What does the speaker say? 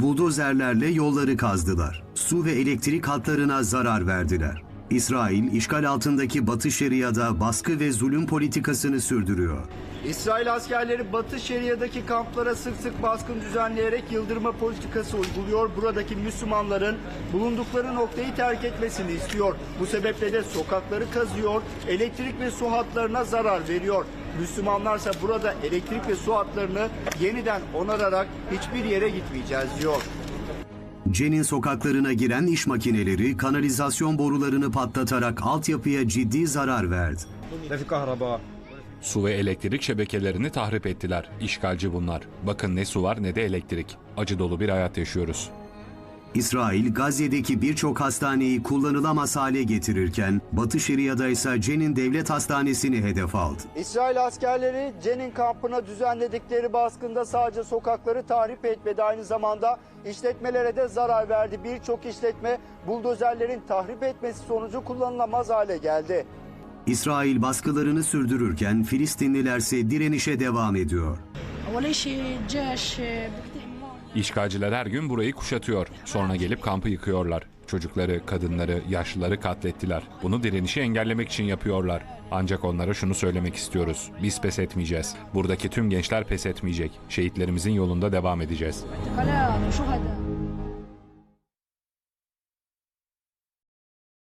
Buldozerlerle yolları kazdılar. Su ve elektrik hatlarına zarar verdiler. İsrail, işgal altındaki Batı Şeria'da baskı ve zulüm politikasını sürdürüyor. İsrail askerleri Batı Şeria'daki kamplara sık sık baskın düzenleyerek yıldırma politikası uyguluyor. Buradaki Müslümanların bulundukları noktayı terk etmesini istiyor. Bu sebeple de sokakları kazıyor, elektrik ve su hatlarına zarar veriyor. Müslümanlarsa burada elektrik ve su hatlarını yeniden onararak hiçbir yere gitmeyeceğiz diyor. Cenin sokaklarına giren iş makineleri kanalizasyon borularını patlatarak altyapıya ciddi zarar verdi. Su ve elektrik şebekelerini tahrip ettiler. İşgalci bunlar. Bakın ne su var ne de elektrik. Acı dolu bir hayat yaşıyoruz. İsrail, Gazze'deki birçok hastaneyi kullanılamaz hale getirirken, Batı Şeria'da ise Cenin Devlet Hastanesi'ni hedef aldı. İsrail askerleri Cenin kampına düzenledikleri baskında sadece sokakları tahrip etmedi aynı zamanda işletmelere de zarar verdi. Birçok işletme buldozerlerin tahrip etmesi sonucu kullanılamaz hale geldi. İsrail baskılarını sürdürürken Filistinlilerse direnişe devam ediyor. İşgalciler her gün burayı kuşatıyor. Sonra gelip kampı yıkıyorlar. Çocukları, kadınları, yaşlıları katlettiler. Bunu direnişi engellemek için yapıyorlar. Ancak onlara şunu söylemek istiyoruz. Biz pes etmeyeceğiz. Buradaki tüm gençler pes etmeyecek. Şehitlerimizin yolunda devam edeceğiz.